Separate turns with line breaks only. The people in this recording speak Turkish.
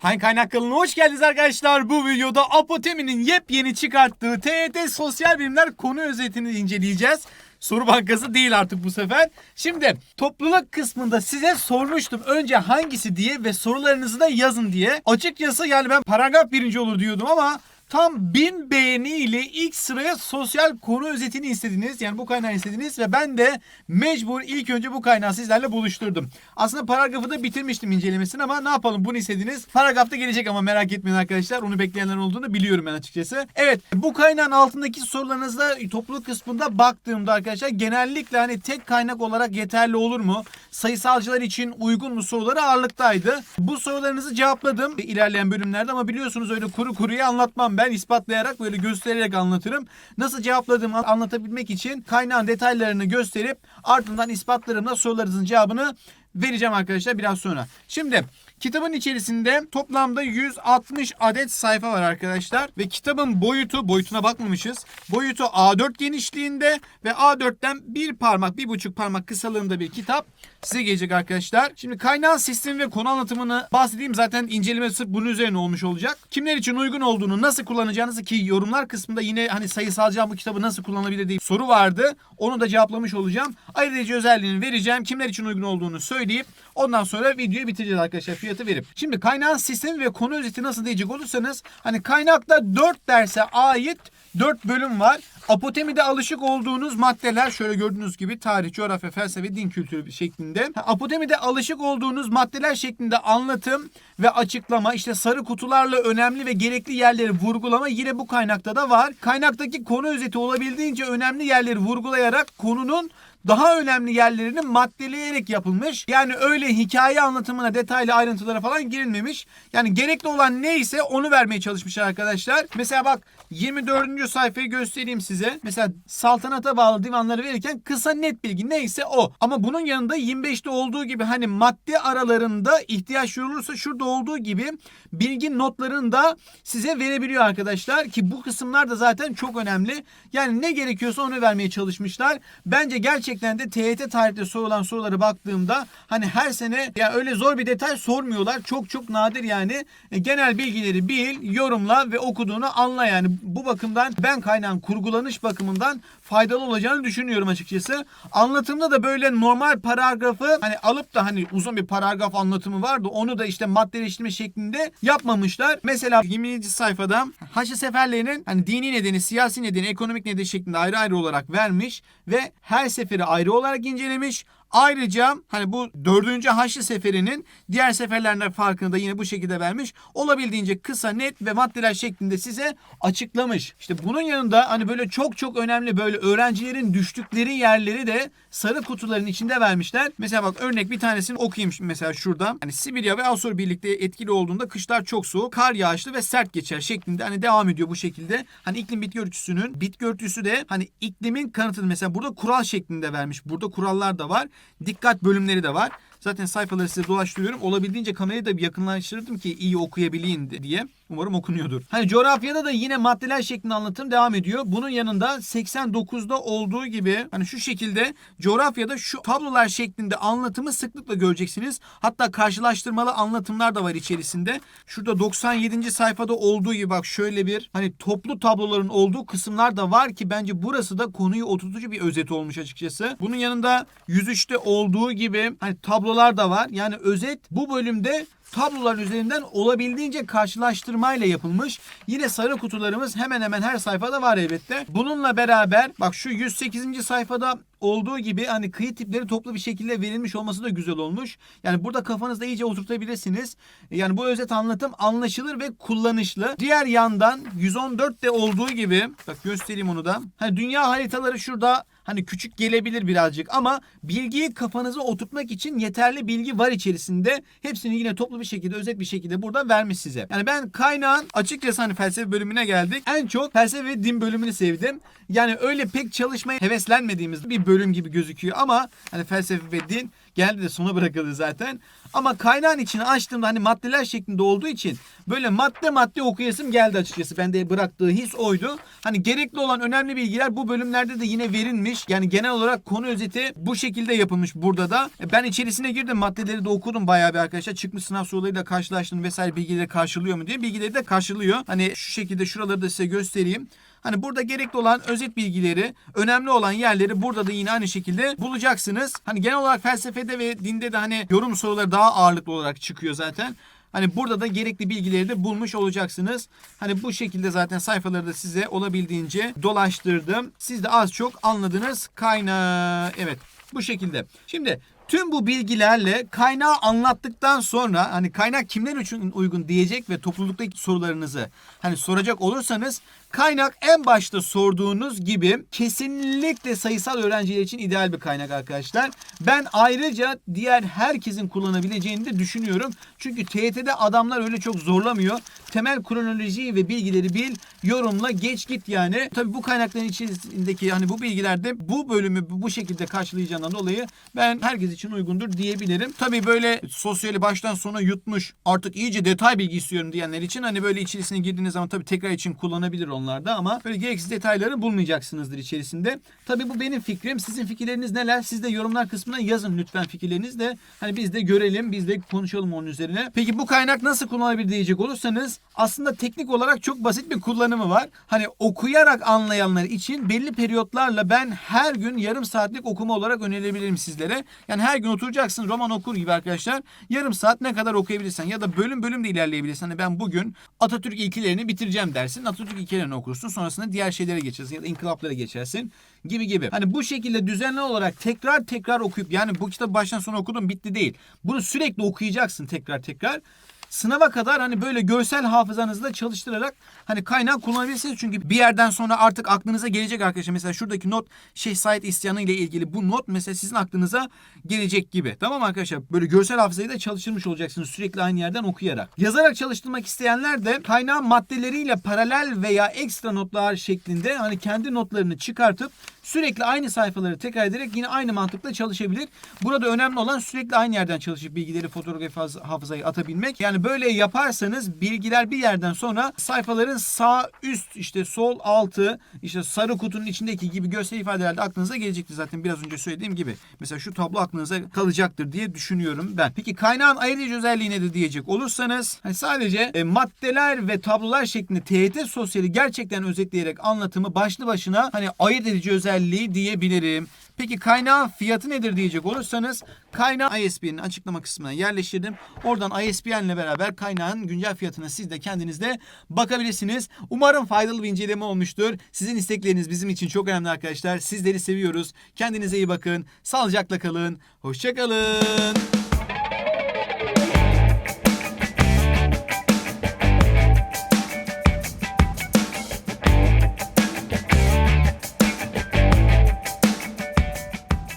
Hangi kaynak hoş geldiniz arkadaşlar. Bu videoda Apotemi'nin yepyeni çıkarttığı TYT Sosyal Bilimler konu özetini inceleyeceğiz. Soru bankası değil artık bu sefer. Şimdi topluluk kısmında size sormuştum önce hangisi diye ve sorularınızı da yazın diye. Açıkçası yani ben paragraf birinci olur diyordum ama Tam 1000 beğeni ile ilk sıraya sosyal konu özetini istediniz. Yani bu kaynağı istediniz ve ben de mecbur ilk önce bu kaynağı sizlerle buluşturdum. Aslında paragrafı da bitirmiştim incelemesini ama ne yapalım bunu istediniz. Paragrafta gelecek ama merak etmeyin arkadaşlar. Onu bekleyenler olduğunu biliyorum ben açıkçası. Evet bu kaynağın altındaki sorularınızda topluluk kısmında baktığımda arkadaşlar genellikle hani tek kaynak olarak yeterli olur mu? Sayısalcılar için uygun mu soruları ağırlıktaydı. Bu sorularınızı cevapladım ilerleyen bölümlerde ama biliyorsunuz öyle kuru kuruya anlatmam ispatlayarak böyle göstererek anlatırım. Nasıl cevapladığımı anlatabilmek için kaynağın detaylarını gösterip ardından ispatlarımla sorularınızın cevabını vereceğim arkadaşlar biraz sonra. Şimdi kitabın içerisinde toplamda 160 adet sayfa var arkadaşlar ve kitabın boyutu boyutuna bakmamışız. Boyutu A4 genişliğinde ve A4'ten bir parmak bir buçuk parmak kısalığında bir kitap size gelecek arkadaşlar. Şimdi kaynağın sistemi ve konu anlatımını bahsedeyim zaten inceleme sırf bunun üzerine olmuş olacak. Kimler için uygun olduğunu nasıl kullanacağınızı ki yorumlar kısmında yine hani sayısalcı bu kitabı nasıl kullanabilir diye soru vardı. Onu da cevaplamış olacağım. Ayırıcı özelliğini vereceğim. Kimler için uygun olduğunu söyleyip ondan sonra videoyu bitireceğiz arkadaşlar fiyatı verip. Şimdi kaynağın sistemi ve konu özeti nasıl diyecek olursanız hani kaynakta 4 derse ait 4 bölüm var. Apotemi'de alışık olduğunuz maddeler şöyle gördüğünüz gibi tarih, coğrafya, felsefe, din kültürü şeklinde. Apotemi'de alışık olduğunuz maddeler şeklinde anlatım ve açıklama işte sarı kutularla önemli ve gerekli yerleri vurgulama yine bu kaynakta da var. Kaynaktaki konu özeti olabildiğince önemli yerleri vurgulayarak konunun daha önemli yerlerini maddeleyerek yapılmış. Yani öyle hikaye anlatımına, detaylı ayrıntılara falan girilmemiş. Yani gerekli olan neyse onu vermeye çalışmışlar arkadaşlar. Mesela bak 24. sayfayı göstereyim size. Mesela saltanata bağlı divanları verirken kısa net bilgi neyse o. Ama bunun yanında 25'te olduğu gibi hani madde aralarında ihtiyaç duyulursa şurada olduğu gibi bilgi notlarını da size verebiliyor arkadaşlar. Ki bu kısımlar da zaten çok önemli. Yani ne gerekiyorsa onu vermeye çalışmışlar. Bence gerçekten de TYT tarihte sorulan sorulara baktığımda hani her sene ya öyle zor bir detay sormuyorlar. Çok çok nadir yani. E, genel bilgileri bil, yorumla ve okuduğunu anla yani. Bu bakımdan ben kaynağın kurgulanış bakımından faydalı olacağını düşünüyorum açıkçası. Anlatımda da böyle normal paragrafı hani alıp da hani uzun bir paragraf anlatımı vardı. Onu da işte maddeleştirme şeklinde yapmamışlar. Mesela 20. sayfada Haçlı seferlerinin hani dini nedeni, siyasi nedeni, ekonomik nedeni şeklinde ayrı ayrı olarak vermiş ve her seferi ayrı olarak incelemiş. Ayrıca hani bu dördüncü Haçlı Seferi'nin diğer seferlerden farkını da yine bu şekilde vermiş. Olabildiğince kısa, net ve maddeler şeklinde size açıklamış. İşte bunun yanında hani böyle çok çok önemli böyle öğrencilerin düştükleri yerleri de sarı kutuların içinde vermişler. Mesela bak örnek bir tanesini okuyayım mesela şurada. Hani Sibirya ve Asur birlikte etkili olduğunda kışlar çok soğuk, kar yağışlı ve sert geçer şeklinde hani devam ediyor bu şekilde. Hani iklim bitki örtüsünün bitki örtüsü de hani iklimin kanıtını mesela burada kural şeklinde vermiş. Burada kurallar da var. Dikkat bölümleri de var. Zaten sayfaları size dolaştırıyorum. Olabildiğince kamerayı da yakınlaştırdım ki iyi okuyabileyim diye. Umarım okunuyordur. Hani coğrafyada da yine maddeler şeklinde anlatım devam ediyor. Bunun yanında 89'da olduğu gibi hani şu şekilde coğrafyada şu tablolar şeklinde anlatımı sıklıkla göreceksiniz. Hatta karşılaştırmalı anlatımlar da var içerisinde. Şurada 97. sayfada olduğu gibi bak şöyle bir hani toplu tabloların olduğu kısımlar da var ki bence burası da konuyu oturtucu bir özet olmuş açıkçası. Bunun yanında 103'te olduğu gibi hani tablolar da var. Yani özet bu bölümde tabloların üzerinden olabildiğince karşılaştırmayla yapılmış. Yine sarı kutularımız hemen hemen her sayfada var elbette. Bununla beraber bak şu 108. sayfada olduğu gibi hani kıyı tipleri toplu bir şekilde verilmiş olması da güzel olmuş. Yani burada kafanızda iyice oturtabilirsiniz. Yani bu özet anlatım anlaşılır ve kullanışlı. Diğer yandan 114'te olduğu gibi bak göstereyim onu da. Hani dünya haritaları şurada hani küçük gelebilir birazcık ama bilgiyi kafanıza oturtmak için yeterli bilgi var içerisinde. Hepsini yine toplu bir şekilde özet bir şekilde burada vermiş size. Yani ben kaynağın açıkçası hani felsefe bölümüne geldik. En çok felsefe ve din bölümünü sevdim. Yani öyle pek çalışmaya heveslenmediğimiz bir bölüm gibi gözüküyor ama hani felsefe ve din Genelde de sona bırakılır zaten. Ama kaynağın içini açtığımda hani maddeler şeklinde olduğu için böyle madde madde okuyasım geldi açıkçası. Bende bıraktığı his oydu. Hani gerekli olan önemli bilgiler bu bölümlerde de yine verilmiş. Yani genel olarak konu özeti bu şekilde yapılmış burada da. E, Ben içerisine girdim maddeleri de okudum bayağı bir arkadaşlar. Çıkmış sınav sorularıyla karşılaştım vesaire bilgileri karşılıyor mu diye. Bilgileri de karşılıyor. Hani şu şekilde şuraları da size göstereyim. Hani burada gerekli olan özet bilgileri, önemli olan yerleri burada da yine aynı şekilde bulacaksınız. Hani genel olarak felsefede ve dinde de hani yorum soruları daha ağırlıklı olarak çıkıyor zaten. Hani burada da gerekli bilgileri de bulmuş olacaksınız. Hani bu şekilde zaten sayfaları da size olabildiğince dolaştırdım. Siz de az çok anladınız kaynağı. Evet bu şekilde. Şimdi tüm bu bilgilerle kaynağı anlattıktan sonra hani kaynak kimler için uygun diyecek ve topluluktaki sorularınızı hani soracak olursanız kaynak en başta sorduğunuz gibi kesinlikle sayısal öğrenciler için ideal bir kaynak arkadaşlar. Ben ayrıca diğer herkesin kullanabileceğini de düşünüyorum. Çünkü TYT'de adamlar öyle çok zorlamıyor. Temel kronolojiyi ve bilgileri bil, yorumla, geç git yani. Tabii bu kaynakların içerisindeki hani bu bilgilerde bu bölümü bu şekilde karşılayacağından dolayı ben herkes için uygundur diyebilirim. Tabii böyle sosyali baştan sona yutmuş artık iyice detay bilgi istiyorum diyenler için hani böyle içerisine girdiğiniz zaman tabii tekrar için kullanabilir onlar da ama böyle gereksiz detayları bulmayacaksınızdır içerisinde. Tabii bu benim fikrim. Sizin fikirleriniz neler? Siz de yorumlar kısmına yazın lütfen fikirleriniz de. Hani biz de görelim, biz de konuşalım onun üzerine. Peki bu kaynak nasıl kullanılabilir diyecek olursanız aslında teknik olarak çok basit bir kullanımı var. Hani okuyarak anlayanlar için belli periyotlarla ben her gün yarım saatlik okuma olarak önerebilirim sizlere. Yani her gün oturacaksın roman okur gibi arkadaşlar. Yarım saat ne kadar okuyabilirsen ya da bölüm bölüm de ilerleyebilirsin. Hani ben bugün Atatürk ilkelerini bitireceğim dersin. Atatürk ilkelerini okursun. Sonrasında diğer şeylere geçersin ya da inkılaplara geçersin gibi gibi. Hani bu şekilde düzenli olarak tekrar tekrar okuyup yani bu kitabı baştan sona okudum bitti değil. Bunu sürekli okuyacaksın tekrar tekrar sınava kadar hani böyle görsel hafızanızı da çalıştırarak hani kaynağı kullanabilirsiniz. Çünkü bir yerden sonra artık aklınıza gelecek arkadaşlar. Mesela şuradaki not Şeyh Said isyanı ile ilgili bu not mesela sizin aklınıza gelecek gibi. Tamam arkadaşlar? Böyle görsel hafızayı da çalıştırmış olacaksınız sürekli aynı yerden okuyarak. Yazarak çalıştırmak isteyenler de kaynağın maddeleriyle paralel veya ekstra notlar şeklinde hani kendi notlarını çıkartıp sürekli aynı sayfaları tekrar ederek yine aynı mantıkla çalışabilir. Burada önemli olan sürekli aynı yerden çalışıp bilgileri fotoğraf hafız- hafızaya atabilmek. Yani böyle yaparsanız bilgiler bir yerden sonra sayfaların sağ üst işte sol altı işte sarı kutunun içindeki gibi görsel ifadeler de aklınıza gelecektir zaten biraz önce söylediğim gibi. Mesela şu tablo aklınıza kalacaktır diye düşünüyorum ben. Peki kaynağın ayırıcı özelliği nedir diyecek olursanız hani sadece e, maddeler ve tablolar şeklinde TYT sosyali gerçekten özetleyerek anlatımı başlı başına hani ayırt edici özelliği diyebilirim. Peki kaynağın fiyatı nedir diyecek olursanız kaynağı ISBN'in açıklama kısmına yerleştirdim. Oradan ISBN ile beraber kaynağın güncel fiyatına siz de kendiniz de bakabilirsiniz. Umarım faydalı bir inceleme olmuştur. Sizin istekleriniz bizim için çok önemli arkadaşlar. Sizleri seviyoruz. Kendinize iyi bakın. Sağlıcakla kalın. Hoşçakalın.